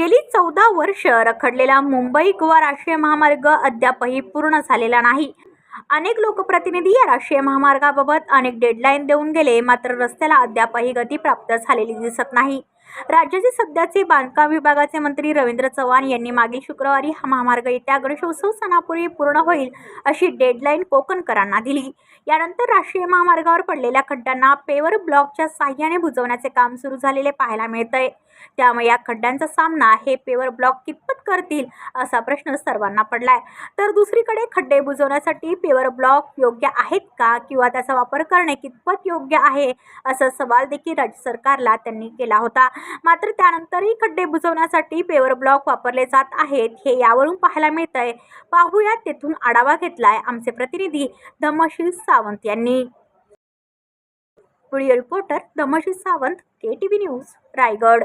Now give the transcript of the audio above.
गेली चौदा वर्ष रखडलेला मुंबई गोवा राष्ट्रीय महामार्ग अद्यापही पूर्ण झालेला नाही. अनेक लोकप्रतिनिधी या राष्ट्रीय महामार्गाबाबत अनेक डेडलाईन देऊन गेले मात्र रस्त्याला अद्यापही गती प्राप्त झालेली दिसत नाही. राज्याचे सध्याचे बांधकाम विभागाचे मंत्री रवींद्र चव्हाण यांनी मागील शुक्रवारी हा महामार्ग येत्या गणेशोत्सव सणापूर्वी पूर्ण होईल अशी डेडलाईन कोकणकरांना दिली. यानंतर राष्ट्रीय महामार्गावर पडलेल्या खड्ड्यांना पेवर ब्लॉकच्या साह्याने बुजवण्याचे काम सुरू झालेले पाहायला मिळतंय. त्यामुळे या खड्ड्यांचा सामना हे पेवर ब्लॉक कितपत करतील असा प्रश्न सर्वांना पडलाय. तर दुसरीकडे खड्डे बुजवण्यासाठी पेवर ब्लॉक योग्य आहेत का? किंवा त्याचा वापर करणे कितपत योग्य आहे? असा सवाल देखील राज्य सरकारला त्यांनी केला होता. मात्र त्यानंतरही खड्डे बुजवण्यासाठी पेवर ब्लॉक वापरले जात आहेत हे यावरून पाहायला मिळतंय. पाहूयात तेथून आढावा घेतलाय आमचे प्रतिनिधी धमशील सावंत यांनी. Video reporter Dhamshil Sawant K T V news Raigad.